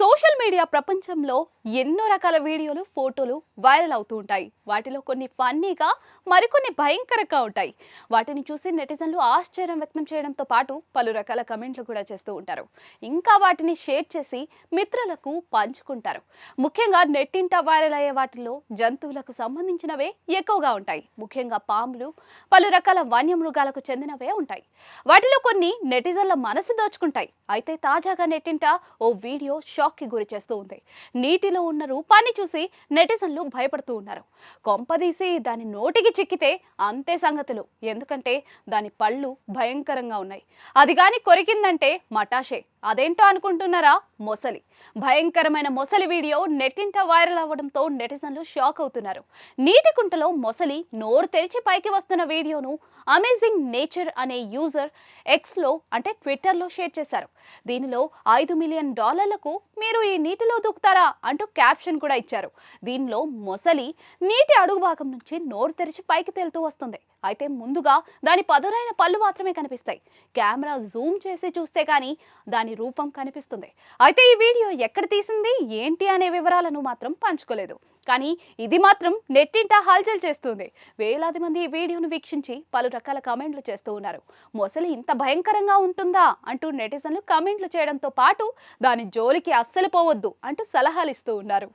Social media ప్రపంచంలో ఎన్నో రకాల వీడియోలు ఫోటోలు వైరల్ అవుతూ ఉంటాయి. వాటిలో కొన్ని ఫన్నీగా మరికొన్ని భయంకరంగా ఉంటాయి. వాటిని చూసి నెటిజన్లు ఆశ్చర్యం వ్యక్తం చేయడంతో పాటు పలు రకాల కమెంట్లు కూడా చేస్తూ ఉంటారు. ఇంకా వాటిని షేర్ చేసి మిత్రులకు పంచుకుంటారు. ముఖ్యంగా నెట్టింట వైరల్ అయ్యే వాటిలో జంతువులకు సంబంధించినవే ఎక్కువగా ఉంటాయి. ముఖ్యంగా పాములు పలు రకాల వన్యమృగాలకు చెందినవే ఉంటాయి. వాటిలో కొన్ని నెటిజన్ల మనసు దోచుకుంటాయి. అయితే తాజాగా నెట్టింట ఓ వీడియో షాక్ షాక్కి గురి చేస్తూ ఉంది. నీటిలో ఉన్న రూపాన్ని చూసి నెటిజన్లు భయపడుతూ ఉన్నారు. కొంపదీసి దాని నోటికి చిక్కితే అంతే సంగతులు. ఎందుకంటే దాని పళ్ళు భయంకరంగా ఉన్నాయి. అది కానీ కొరికిందంటే మటాషే. అదేంటో అనుకుంటున్నారా? మొసలి. భయంకరమైన మొసలి వీడియో నెట్టింట వైరల్ అవ్వడంతో నెటిజన్లు షాక్ అవుతున్నారు. నీటి కుంటలో మొసలి నోరు తెరిచి పైకి వస్తున్న వీడియోను అమేజింగ్ నేచర్ అనే యూజర్ ఎక్స్లో అంటే ట్విట్టర్లో షేర్ చేశారు. దీనిలో ఐదు మిలియన్ డాలర్లకు మీరు ఈ నీటిలో దూకుతారా అంటూ క్యాప్షన్ కూడా ఇచ్చారు. దీనిలో మొసలి నీటి అడుగు భాగం నుంచి నోరు తెరిచి పైకి తేలుతూ వస్తుంది. అయితే ముందుగా దాని పదునైన పళ్ళు మాత్రమే కనిపిస్తాయి. కెమెరా జూమ్ చేసి చూస్తే కానీ దాని దాని రూపం కనిపిస్తుంది. అయితే ఈ వీడియో ఎక్కడ తీసింది? ఏంటి అనే వివరాలను మాత్రం పంచుకోలేదు. కానీ ఇది మాత్రం నెట్టింట హల్చల్ చేస్తుంది. వేలాది మంది ఈ వీడియోను వీక్షించి పలు రకాల కమెంట్లు చేస్తూ ఉన్నారు. మొసలి ఇంత భయంకరంగా ఉంటుందా? అంటూ నెటిజన్లు కమెంట్లు చేయడంతో పాటు దాని జోలికి అస్సలు పోవద్దు అంటూ సలహాలు ఇస్తూ ఉన్నారు.